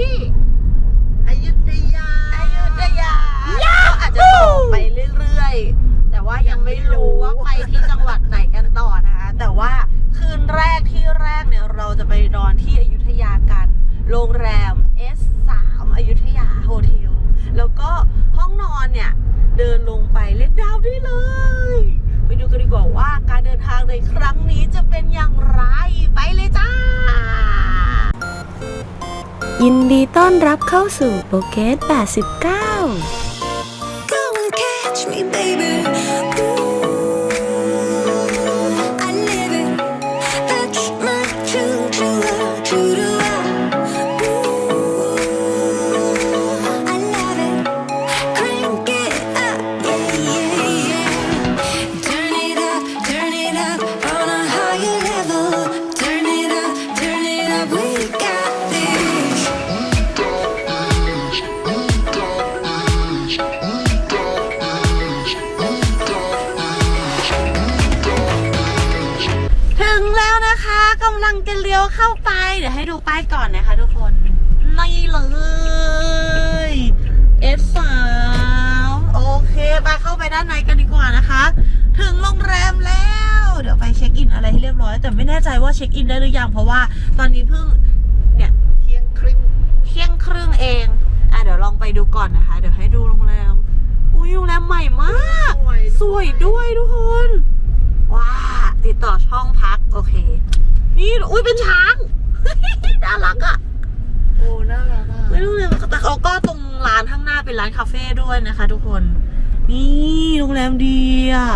พี่อยุธยาอยุธยาก็อาจจะต่อไปเรื่อยๆ แต่ว่ายังไม่รู้ว่าไปที่จังหวัดไหนกันต่อนะคะ แต่ว่าคืนแรกที่แรกเนี่ยเราจะไปนอนที่อยุธยากัน โรงแรม S3 อยุธยาโฮเทล แล้วก็ห้องนอนเนี่ย เดินลงไปเล่นดาวได้เลย ไปดูกันดีกว่าว่าการเดินทางในครั้งนี้จะเป็นอย่างไร ไปเลยจ้า ยินดีต้อนรับเข้าสู่โปเกต89 เลี้ยวเข้าไปเดี๋ยวให้ดูป้ายก่อนนะคะทุกคนนี่เลย S3 โอเคไปเข้าไปด้านในกันดีกว่านะคะ ถึงโรงแรมแล้ว เดี๋ยวไปเช็คอินอะไรให้เรียบร้อย แต่ไม่แน่ใจว่าเช็คอินได้หรือยังเพราะว่าตอนนี้เพิ่งเนี่ยเที่ยงครึ่งเที่ยงครึ่งเองอะเดี๋ยวลองไปดูก่อนนะคะ เดี๋ยวให้ดูโรงแรมอุ้ยโรงแรมใหม่มาก สวยสวยด้วยทุกคน ว้า ติดต่อช่องพัก โอเค นี่อุ้ยเป็นช้าง น่ารักอะ่ะโอ้น่ารักอะไม่รู้เลยแต่เขาก็ตรงร้านข้างหน้าเป็นร้านคาเฟ่ด้วยนะคะ ทุกคน นี่โรงแรมดีอะ่ะ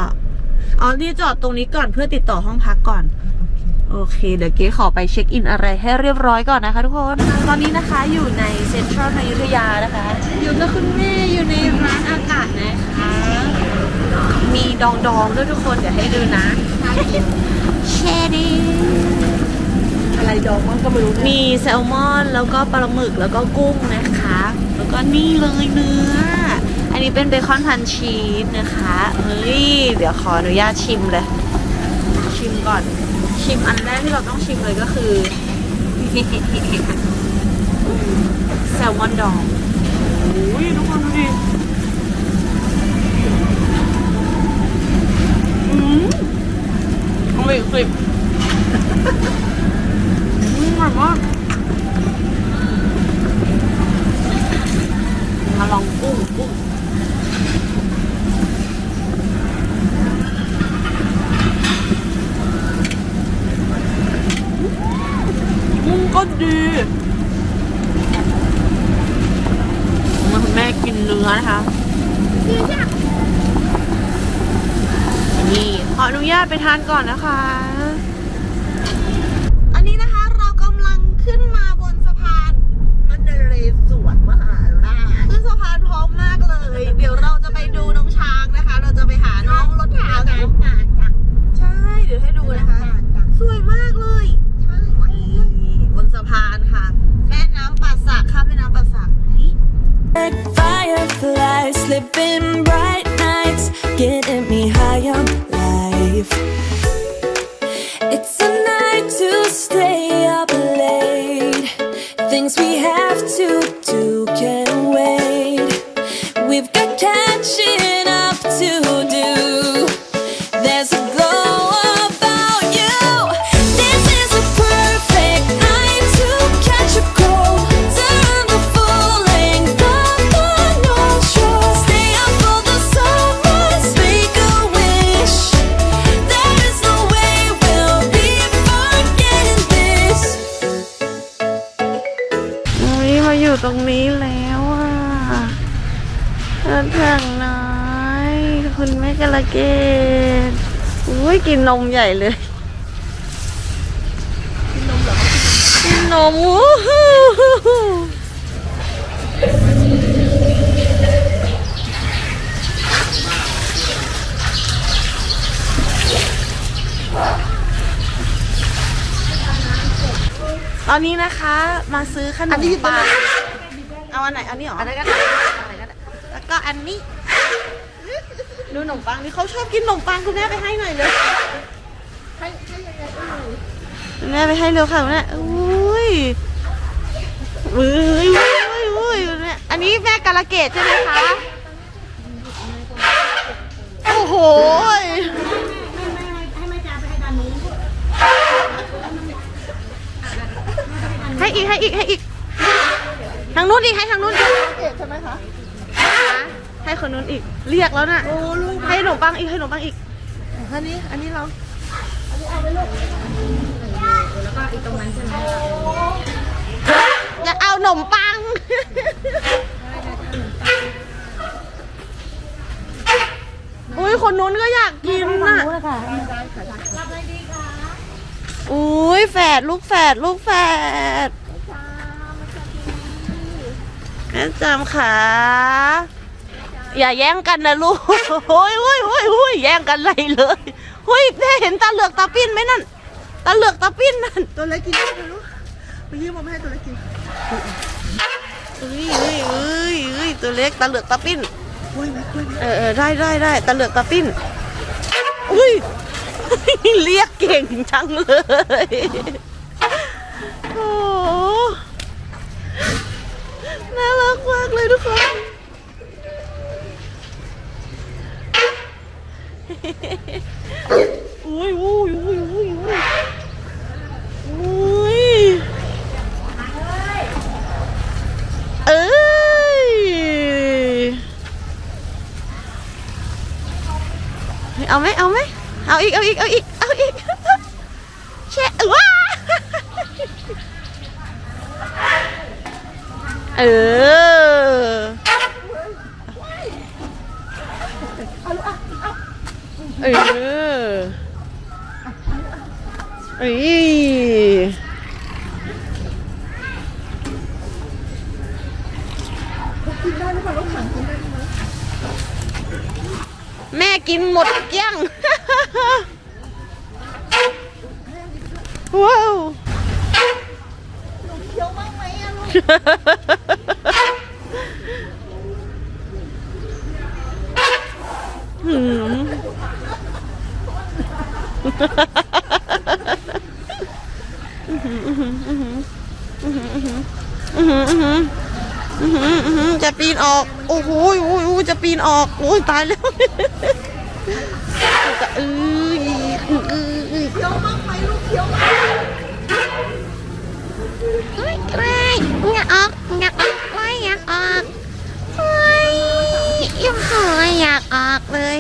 อ๋อนี่จอดตรงนี้ก่อนเพื่อติดต่อห้องพักก่อน โอเค เดี๋ยวเก๋ขอไปเช็คอินอะไรให้เรียบร้อยก่อนนะคะ ทุกคน ตอนนี้นะคะอยู่ในเซ็นทรัลอยุธยานะคะ อยู่กับคุณแม่อยู่ในร้านอากาศนะคะ มีดองดองๆด้วยทุกคนเดี๋ยวให้ดูนะ เชดี อะไรดองมันก็ไม่รู้เนี่ยมีแซลมอนแล้วก็ปลาหมึกแล้วก็กุ้งนะคะ แล้วก็นี่เลยเนื้อ อันนี้เป็นเบคอนพันชีสนะคะเฮ้ยเดี๋ยวขออนุญาตชิมเลย ชิมก่อน ชิมอันแรกที่เราต้องชิมเลยก็คือแซลมอนดองโอ้ยทุกคนดูดิอืมอร่อยสิบอืมอ ร่อยมากมาลองกุ้งกุ้งกุ้งก็ดีมาคุณแม่กินเนื้อนะคะนี่ขออนุญาตไปทานก่อนนะคะ living bright กินนมใหญ่เลย กินนมเหรอกินนมวู้ฮู้ตอนนี้นะคะ มาซื้อขนมปังเอาอันไหน อันนี้เหรออันไหนก็ได้อันไหนก็ได้แล้วก็อันนี้ ดูขนมปังนี่เขาชอบกินขนมปังคุณแม่ไปให้หน่อยเลยให้ให้ยังไงคุณแม่ไปให้เร็วค่ะคุณแม่อุ้ยอุ้ยอุ้ยอุ้ยอันนี้แม่กาลเกตใช่ไหมคะ โอ้โหให้อีกให้อีกให้อีก ทางนู้นอีกให้ทางนู้นอีกเอกใช่ไหมคะ ให้คนนู้นอีก เรียกแล้วน่ะ โอ้ลูกให้ขนมปังอีก ให้ขนมปังอีก อันนี้ อันนี้เราอยากเอาขนมปัง อุ้ยคนนู้นก็อยากกินน่ะอุ้ยแฝดลูกแฝดลูกแฝดแม่จำขา อย่าแย่งกันนะลูกโอ้ยโอ้ยโอ้ยโอ้ยแย่งกันเลยเลยเฮ้ยแม่เห็นตาเหลือกตาปิ้นไหมนั่น ตาเหลือกตาปิ้นนั่น ตัวเล็กกินได้ไหมลูกไปยืมมาไม่ให้ตัวเล็กกินเอ้ยเอ้ยเอ้ยเอ้ยตัวเล็กตาเหลือกตาปิ้น กล้วยไหมกล้วยไหมเออเออได้ได้ได้ตาเหลือกตาปิ้น อุ้ย เรียกเก่งจังเลย โอ้โหน่ารักมากเลยทุกคน อุ้ยอุ้ยอุ้ยอุ้ยอุ้ยอุ้ยเอ้ย เอาไหมเอาไหมเอาอีก เอาอีก เอาอีก เอาอีก แช่ว้าเออ เออเอ้ยแม่กินหมดเกลี้ยง ว้าวเคี้ยวบ้างไหมอะลูก หืม จะปีนออกโอ้โหโอ้โหจะปีนออกโอ้ยตายแล้วจะเอ้ยเอ้ยเคี้ยวบ้างไหมลูกเคี้ยวบ้างไม่อยากออกอยากออกไม่อยากออกไม่ยังหอยอยากออกเลย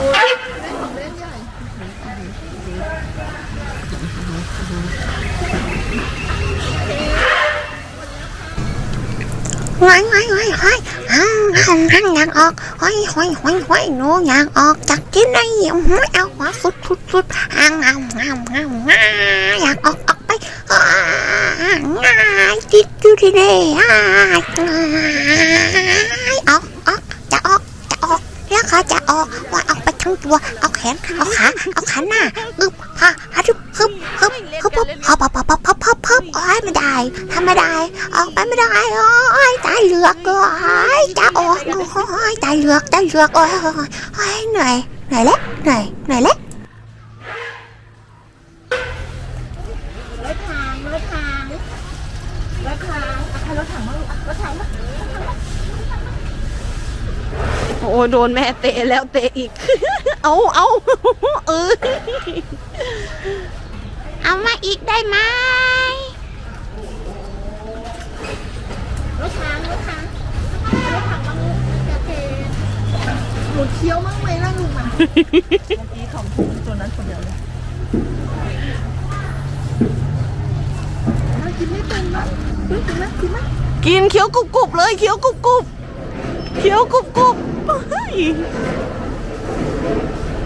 หอยหอยหอยหอยฮังฮังฮังอยากออกหอยหอยหอยหอยหนูอยากออกจากที่ไหนหอยเอาหัวสุดสุดสุดฮังเอาเอาเอาเอยากออกออกไปง่ายติดอยู่ที่นี่อ่ายออกออกจะออกจะออกแล้วเขาจะออกว่าออก ทั้งตัว เอาแขน เอาขา เอาขาหน้าอึบฮะฮัทุบฮึบฮึบฮึบฮึบฮับฮับฮับฮับฮับฮับโอ้ยไม่ได้ทำไม่ได้ ออกไปไม่ได้ โอ้ยตายเหลือกโอ้ยจะออกโอ้ยตายเหลือกตายเหลือกโอ้ยเหนื่อย เหนื่อยแล้วเหนื่อย เหนื่อยแล้ว โอ้โดนแม่เตะแล้วเตะอีก เอาเอาเออเอามาอีกได้ไหมรถทางรถทางรถถังมาลูกจะเทหนูเคี้ยวบ้งไหมล่ะลูกมันเมื่อกี้ของตัวนั้นคนเดียวเลยกินไม่เป็นมั้งกินไหมกินไหมกินเคี้ยวกรุบกรุบเลยเคี้ยวกรุบกรุบ เคี้ยวกรุบกรุบเฮ้ย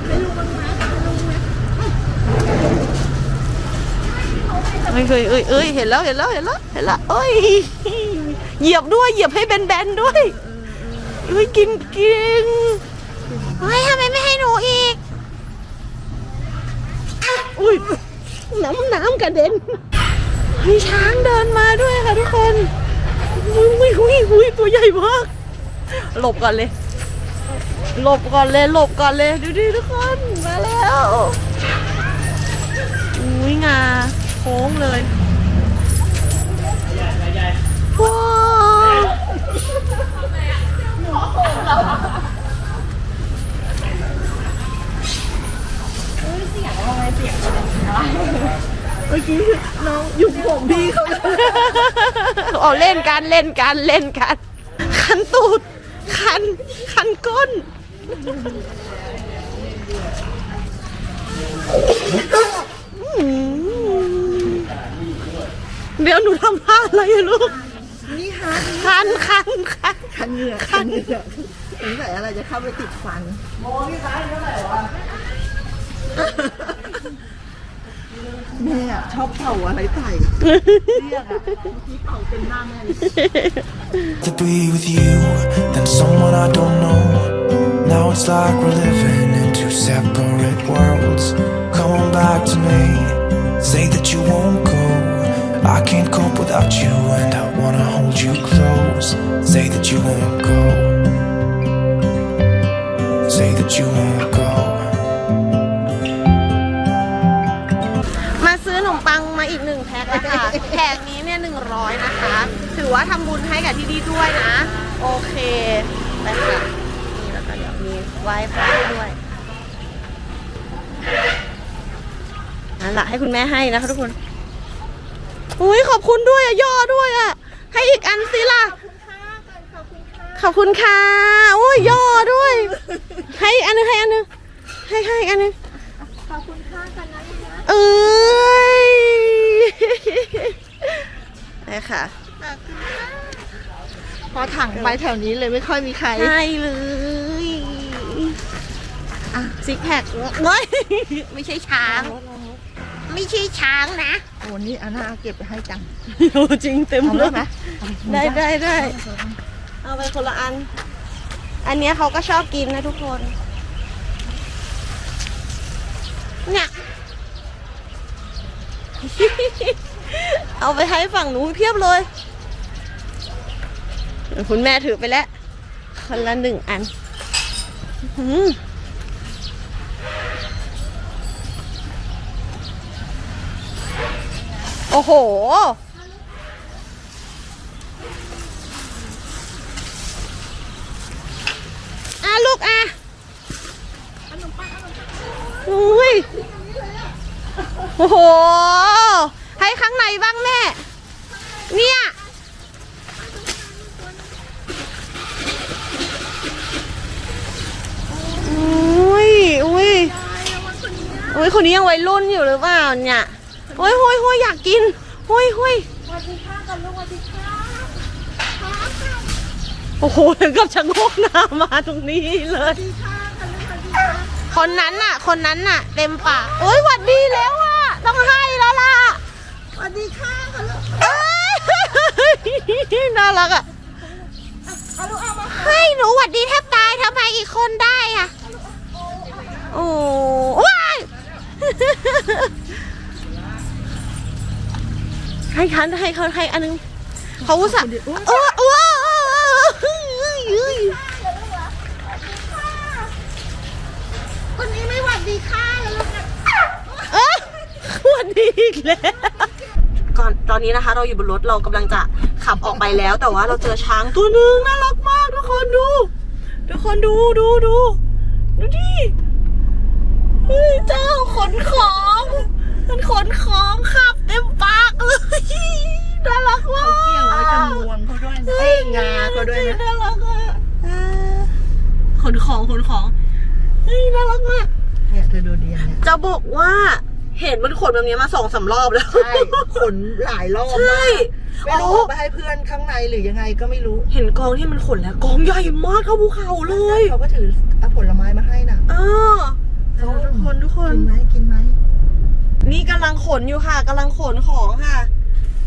ให้ลูกมันมาให้ลูกมันไม่เคยเอ้ยเอ้ยเห็นแล้วเห็นแล้วเห็นแล้วเห็นแล้วเอ้ยเหยียบด้วยเหยียบให้แบนๆด้วยเอ้ยกินกินเฮ้ยทำไมไม่ให้หนูอีกอุ้ยน้ำน้ำกระเด็นมีช้างเดินมาด้วยค่ะทุกคนอุ้ยอุ้ยอุ้ยตัวใหญ่มาก หลบก่อนเลย หลบก่อนเลย หลบก่อนเลย ดูดิทุกคน มาแล้วอุ้ยงาโค้งเลยว้าวเมื่อกี้น้องยุบผมพี่เขาเลย เอาเล่นกันเล่นกันเล่นกัน ขันตูด คัน คันก้น เดี๋ยวหนูทำท่าอะไรอะลูก นี่ฮะคัน คัน คัน คันเหงือกคันเหงือกสงสัยอะไรจะเข้าไปติดฟัน โมนี่ร้านเท่าไหร่วะแม่อะชอบเป่าอะไรใส่เรียกอะที่เป่าเป็นหน้าแม่เลย to be with you and someone I don't know. Now it's like we're living in two separate worlds. Come on back to me, say that you won't go. I can't cope without you, and I wanna hold you close. Say that you won't go. Say that you won't go. มาซื้อขนมปังมาอีกหนึ่งแพ็คอะคะ แพ็คนี้เนี่ยหนึ่งร้อยนะคะ ถือว่าทำบุญให้กับที่นี่ด้วยนะ โอเคไปค่ะนี่แล้วก็เดี๋ยวมีไหว้พระด้วยนั่นแหละให้คุณแม่ให้นะคะทุกคนอุ้ยขอบคุณด้วยอะย่อด้วยอะให้อีกอันสิล่ะขอบคุณค่ะอุ้ยย่อด้วย ให้อีกอันหนึงให้อันหนึงให้ให้อีกอันหนึงเอ้ยนี่ค่ะ พอถังไปแถวนี้เลยไม่ค่อยมีใครใช่เลยอะซิกแพคเฮ้ยไม่ใช่ช้าง ไม่ใช่ช้างนะโอ้นี่อาน่าเก็บไปให้จังโอ้จริงเต็มเอาเลได้ยไหมได้ได้ได้เอาไปคนละอัน อันเนี้ยเขาก็ชอบกินนะทุกคน เนี่ยเอาไปให้ฝั่งหนูนเพียบเลย คุณแม่ถือไปแล้วคนละหนึ่งอันโอ้โห อะลูกอะอุ้ย โอ้โห ให้ข้างในบ้างแม่ เนี่ย อุ้ย อุ้ย อุ้ยคนนี้ยังวัยรุ่นอยู่หรือเปล่าเนี่ยโอ้ยโอ้ยโอ้ยอยากกินโอ้ยโอ้ยโอ้โหถึงกับชะโงกหน้ามาตรงนี้เลย คนนั้นน่ะ คนนั้นน่ะ เต็มปากโอ้ยหวัดดีแล้วอะ ต้องให้แล้วล่ะสวัสดีค่ะค่ะลูกเอ้ยน่ารักอะเอาลูกเอามาเฮ้ยหนูหวัดดีแทบตายทำไมอีกคนได้อะโอ้ว้าย ให้คันให้เขาให้อันนึงเขาอุตส่าห์เออเออเออเออเฮ้ยเฮ้ยคนนี้ไม่หวัดดีค่ะแล้วลูกนะเอ้ยหวัดดีอีกแล้วก่อนตอนนี้นะคะ เราอยู่บนรถเรากำลังจะขับออกไปแล้ว แต่ว่าเราเจอช้างตัวหนึ่งน่ารักมากทุกคนดู ทุกคนดูดูดู เฮ้ยเจ้าขนของ มันขนของขับเต็มปากเลยน่ารักมากเกี่ยวไว้กับงวงเขาด้วยนะเอ้ยงาเขาด้วยนะน่ารักอะอ่าขนของขนของเฮ้ยน่ารักมากเนี่ยเธอดูดีอันเนี่ยจะบอกว่าเห็นมันขนแบบนี้มาสองสามรอบแล้วใช่ขนหลายรอบใช่มากไม่รู้เอาไปให้เพื่อนข้างในหรือยังไงก็ไม่รู้ เห็นกองที่มันขนแล้วกองใหญ่มากเท่าภูเขาเลยเขาก็ถือเอาผลไม้มาให้น่ะอ่า ทุกคนทุกคน กินไหมกินไหมนี่กำลังขนอยู่ค่ะกำลังขนของค่ะ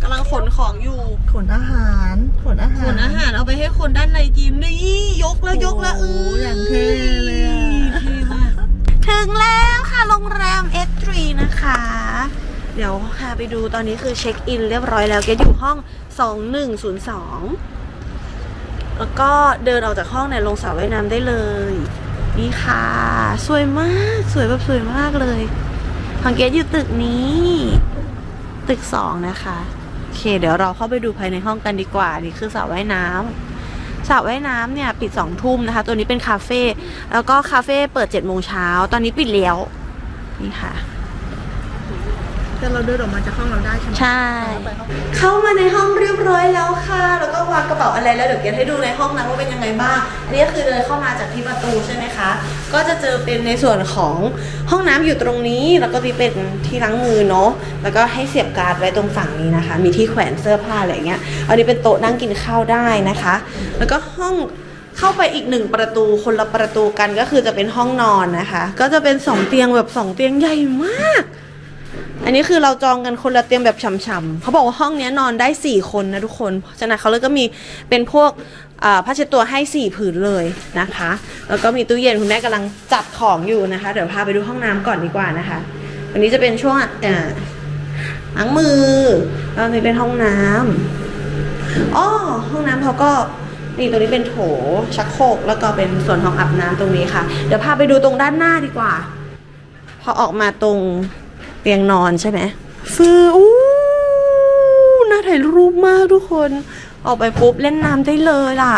กำลังขนของอยู่ขนอาหารขนอาหารขนอาหารเอาไปให้คนด้านในกินนี่ยกแล้วยกแล้วเอโอ้ออย่างเท่เลยอะเท่มากถึงแล้วค่ะโรงแรม S3 นะคะ เดี๋ยวค่ะไปดูตอนนี้คือเช็คอินเรียบร้อยแล้วเกดอยู่ห้อง 2102 แล้วก็เดินออกจากห้องเนี่ยลงสระว่ายน้ำได้เลย นี่ค่ะ สวยมากสวยแบบสวยมากเลยของเกตอยู่ตึกนี้ ตึกสองนะคะโอเค เดี๋ยวเราเข้าไปดูภายในห้องกันดีกว่า นี่คือสระว่ายน้ำสระว่ายน้ำเนี่ยปิดสองทุ่มนะคะ ตัวนี้เป็นคาเฟ่แล้วก็คาเฟ่เปิดเจ็ดโมงเช้าตอนนี้ปิดแล้วนี่ค่ะ แต่เราเดินออกมาจากห้องเราได้ใช่ไหมใช่ไปห้องเข้ามาในห้องเรียบร้อยแล้วค่ะ แล้วก็วางกระเป๋าอะไรแล้วเดี๋ยวเกดให้ดูในห้องนะว่าเป็นยังไงบ้าง อันนี้ก็คือเดินเข้ามาจากที่ประตูใช่ไหมคะ ก็จะเจอเป็นในส่วนของห้องน้ำอยู่ตรงนี้ แล้วก็มีเป็นที่ล้างมือเนาะ แล้วก็ให้เสียบการ์ดไว้ตรงฝั่งนี้นะคะ มีที่แขวนเสื้อผ้าอะไรอย่างเงี้ย อันนี้เป็นโต๊ะนั่งกินข้าวได้นะคะ แล้วก็ห้องเข้าไปอีกหนึ่งประตูคนละประตูกันก็คือจะเป็นห้องนอนนะคะ ก็จะเป็นสองเตียงแบบสองเตียงใหญ่มาก อันนี้คือเราจองกันคนละเตียงแบบฉ่ำๆเขาบอกว่าห้องนี้นอนได้ 4 คนนะทุกคนเพราะฉะนั้นเขาเลยก็มีเป็นพวกผ้าเช็ดตัวให้ 4 ผืนเลยนะคะ แล้วก็มีตู้เย็นคุณแม่กำลังจัดของอยู่นะคะ เดี๋ยวพาไปดูห้องน้ำก่อนดีกว่านะคะอันนี้จะเป็นช่วงอ่าล้างมือแล้วอันนี้เป็นห้องน้ำอ๋อห้องน้ำเขาก็นี่ตรงนี้เป็นโถชักโครกแล้วก็เป็นส่วนห้องอาบน้ำตรงนี้ค่ะ เดี๋ยวพาไปดูตรงด้านหน้าดีกว่า พอออกมาตรง เตียงนอนใช่ไหมฟืออู้น่าถ่ายรูปมากทุกคน ออกไปปุ๊บเล่นน้ำได้เลยล่ะ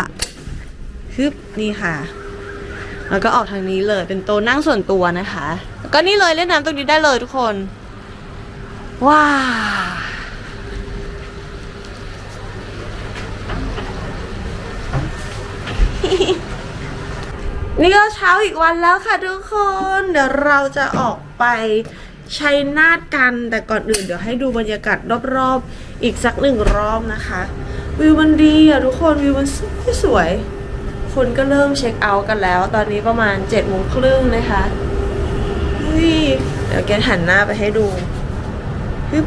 ฮึบนี่ค่ะ แล้วก็ออกทางนี้เลยเป็นโต๊ะนั่งส่วนตัวนะคะ ก็นี่เลยเล่นน้ำตรงนี้ได้เลยทุกคน ว้าวนี่ก็เช้าอีกวันแล้วค่ะทุกคน เดี๋ยวเราจะออกไป ชัยนาทกัน แต่ก่อนอื่นเดี๋ยวให้ดูบรรยากาศรอบๆ อีกสักหนึ่งรอบนะคะ วิวมันดีอะทุกคนวิวมันสวยสวยคนก็เริ่มเช็คเอาท์กันแล้ว ตอนนี้ประมาณ7จ็ดโมงครึ่งนะคะเฮ้ยเดี๋ยวแกหันหน้าไปให้ดูฮึบ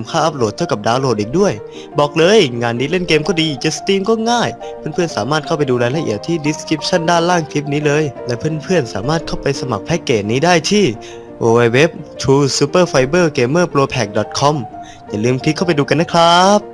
มค่าอัพโหลดเท่ากับดาวน์โหลดอีกด้วย บอกเลยงานนี้เล่นเกมก็ดีจะสตรีมก็ง่าย เพื่อนๆสามารถเข้าไปดูรายละเอียดที่ description ด้านล่างคลิปนี้เลย และเพื่อนๆสามารถเข้าไปสมัครแพ็กเกจนี้ได้ที่ www.truesuperfibergamerpropack.com อย่าลืมคลิกเข้าไปดูกันนะครับ